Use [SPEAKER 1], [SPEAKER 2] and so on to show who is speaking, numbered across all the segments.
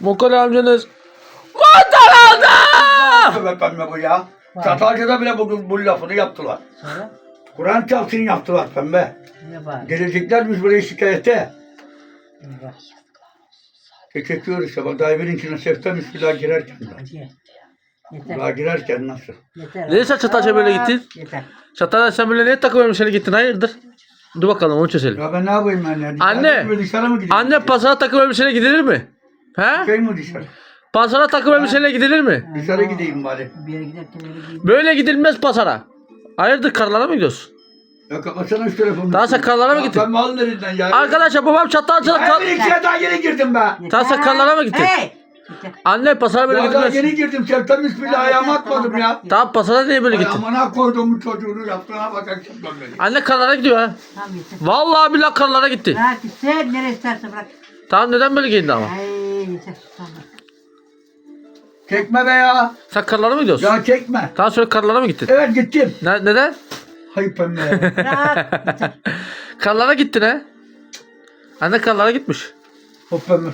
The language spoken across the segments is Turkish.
[SPEAKER 1] Mokali amcanız mantar aldı.
[SPEAKER 2] Tövbe pembe bu ya. Çatalca'da bile bugün bu lafını yaptılar.
[SPEAKER 3] Sonra
[SPEAKER 2] Kur'an çarpsın yaptılar pembe.
[SPEAKER 3] ne var?
[SPEAKER 2] Geleceklermiş buraya şikayete.
[SPEAKER 3] Ne var?
[SPEAKER 2] E çekiyor işte bak daha evin içine seftemiş bir daha girerken. de.
[SPEAKER 3] Yeter.
[SPEAKER 2] Daha girerken nasıl?
[SPEAKER 3] Yeter.
[SPEAKER 1] Niye sen Çatalca böyle gittin?
[SPEAKER 3] Yeter.
[SPEAKER 1] Çatalca sen böyle niye takım elbiseyle gittin hayırdır? Dur bakalım onu çözelim.
[SPEAKER 2] Ya ben ne yapayım ben ya?
[SPEAKER 1] Anne!
[SPEAKER 2] Dışarı mı, gideyim?
[SPEAKER 1] Anne pazara takım elbiseyle gidilir mi? He?
[SPEAKER 2] Şey mi dışarı?
[SPEAKER 1] Pazara takım elbiseyle gidilir mi?
[SPEAKER 2] Dışarı gideyim bari.
[SPEAKER 3] Bir yere giderken öyle.
[SPEAKER 1] Böyle gidilmez pazara. Hayırdır karlara mı gidiyorsun?
[SPEAKER 2] Ya kapatsana şu telefonu.
[SPEAKER 1] Daha sakallara mı
[SPEAKER 2] Ya
[SPEAKER 1] gittin?
[SPEAKER 2] Ben malın elinden ya.
[SPEAKER 1] Arkadaşlar babam Çatalca'da
[SPEAKER 2] Ben
[SPEAKER 1] kal...
[SPEAKER 2] bir ikiye daha yeni girdim be.
[SPEAKER 1] Daha sakallara mı gittin?
[SPEAKER 3] Hey!
[SPEAKER 1] Anne pazara böyle
[SPEAKER 2] Ya daha
[SPEAKER 1] gidilmez.
[SPEAKER 2] yeni girdim. Şeften bismillah ayağımı atmadım ya.
[SPEAKER 1] Tamam pazara niye böyle gittin?
[SPEAKER 2] amına koyduğumun çocuğunu yaptığına bak akşamdan beri.
[SPEAKER 1] Anne karlara gidiyor ha.
[SPEAKER 3] Tamam yeter.
[SPEAKER 1] Vallahi billahi karlara gitti.
[SPEAKER 3] Bırak sen nereye istersen bırak.
[SPEAKER 1] Tamam neden böyle giyindi ama?
[SPEAKER 3] Ay yeter. Tamam.
[SPEAKER 2] Çekme be ya.
[SPEAKER 1] Sen karlara mı gidiyorsun?
[SPEAKER 2] Ya çekme.
[SPEAKER 1] Daha sonra karlara mı gittin?
[SPEAKER 2] Evet gittim.
[SPEAKER 1] Ne, neden?
[SPEAKER 2] Hayır pembe ya.
[SPEAKER 3] Bırak. Yeter.
[SPEAKER 1] Karlara gittin ha? Anne karlara gitmiş.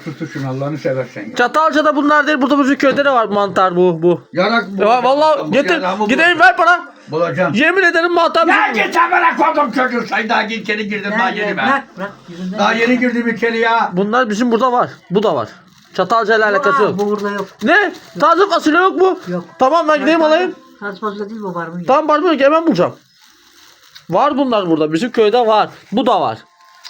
[SPEAKER 2] Sustu şunu Allah'ını seversen ya.
[SPEAKER 1] Çatalca'da bunlar değil. Burada bizim köyde de var mantar bu bu.
[SPEAKER 2] Yarak bu.
[SPEAKER 1] Ya vallahi getir.
[SPEAKER 2] Bulacağım.
[SPEAKER 1] ver para.
[SPEAKER 2] Bulacağım.
[SPEAKER 1] Yemin ederim mantar
[SPEAKER 2] Ya
[SPEAKER 1] bizim.
[SPEAKER 2] git bana koydum çocuğu. Sen daha içeri girdim daha yeni be.
[SPEAKER 3] Bırak bırak. Yüzünden
[SPEAKER 2] Daha yeni girdim içeri ya.
[SPEAKER 1] Bunlar bizim burada var. Bu da var. Çatalca ile alakası yok.
[SPEAKER 3] Bu burada yok.
[SPEAKER 1] Ne? Taze fasulye yok mu?
[SPEAKER 3] Yok.
[SPEAKER 1] Tamam ben gideyim alayım.
[SPEAKER 3] Tas fazla değil bu var mı?
[SPEAKER 1] Tamam barbunya yok hemen bulacağım. Var bunlar burada. Bizim köyde var. Bu da var.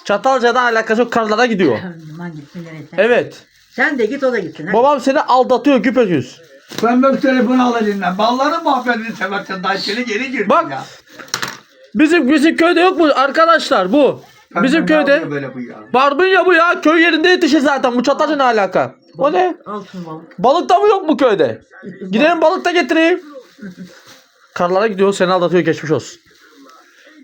[SPEAKER 1] Çatalca'da alakası yok. Karlara gidiyor.
[SPEAKER 3] Aman gitsin nereye sen.
[SPEAKER 1] Evet.
[SPEAKER 3] Sen de git o da gitsin. hadi.
[SPEAKER 1] Babam seni aldatıyor güpegüz.
[SPEAKER 2] Pembe bir telefonu al elinden. Balların muhabbetini seversen daha içeri geri girdim
[SPEAKER 1] Bak.
[SPEAKER 2] ya.
[SPEAKER 1] Bizim bizim köyde yok mu arkadaşlar bu?
[SPEAKER 2] Pembe
[SPEAKER 1] Bizim
[SPEAKER 2] ne
[SPEAKER 1] köyde
[SPEAKER 2] Böyle bu ya.
[SPEAKER 1] barbunya bu ya. Köy yerinde yetişir zaten. Bu Çatalca ne alaka? O ne?
[SPEAKER 3] Al şunu balık.
[SPEAKER 1] Balık da mı yok bu köyde? Gidelim balık da getireyim. Karlara gidiyor seni aldatıyor geçmiş olsun.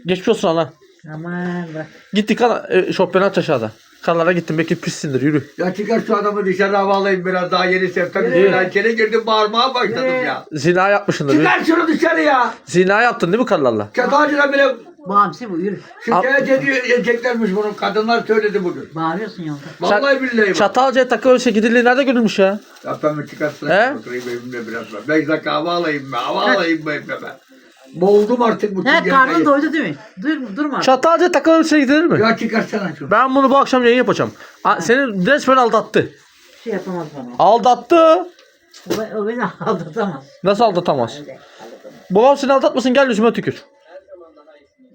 [SPEAKER 1] Geçmiş olsun ana.
[SPEAKER 3] Aman bırak.
[SPEAKER 1] Gittik ana e, şofbeni aç aşağıda. Karlara gittim belki pissindir yürü.
[SPEAKER 2] Ya çıkar şu adamı dışarı hava alayım biraz daha yeni. Bismillah içeri girdim bağırmaya başladım ya.
[SPEAKER 1] Zina yapmışsındır.
[SPEAKER 2] Çıkar şunu dışarı ya.
[SPEAKER 1] Zina yaptın değil mi karlarla?
[SPEAKER 2] Çatalcı'da bile
[SPEAKER 3] hamsi bu yürü.
[SPEAKER 2] şikayet edeceklermiş bunu. Kadınlar söyledi bugün.
[SPEAKER 3] Bağırıyorsun yolda.
[SPEAKER 2] Vallahi billahi bak.
[SPEAKER 1] Çatalca'ya takı ölçe gidildiği nerede görülmüş ya?
[SPEAKER 2] Ya ben çıkarsın.
[SPEAKER 1] He?
[SPEAKER 2] Bakayım evimde biraz ben. Beş dakika hava alayım be. Hava alayım be evde ben. Boğuldum artık bu
[SPEAKER 3] He
[SPEAKER 2] çingeneyi.
[SPEAKER 3] karnın doydu değil mi? Dur, durma.
[SPEAKER 1] Çatalca takı ölçe gidilir mi?
[SPEAKER 2] Ya çıkarsana şunu.
[SPEAKER 1] Ben bunu bu akşam yayın yapacağım. A- Seni resmen aldattı.
[SPEAKER 3] Bir şey yapamaz bana.
[SPEAKER 1] Aldattı.
[SPEAKER 3] O, be- o beni aldatamaz.
[SPEAKER 1] Nasıl aldatamaz?
[SPEAKER 3] Öyle, aldatamaz.
[SPEAKER 1] Babam seni aldatmasın gel yüzüme tükür.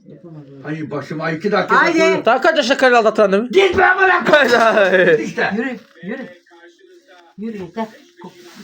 [SPEAKER 3] Yapamaz.
[SPEAKER 2] Ay başıma iki dakika.
[SPEAKER 3] Haydi.
[SPEAKER 2] bakıyorum.
[SPEAKER 1] Daha kaç yaşında karı aldatır annemi?
[SPEAKER 2] Git be amına koyayım. İşte.
[SPEAKER 3] Yürü, yürü. Yürü yeter.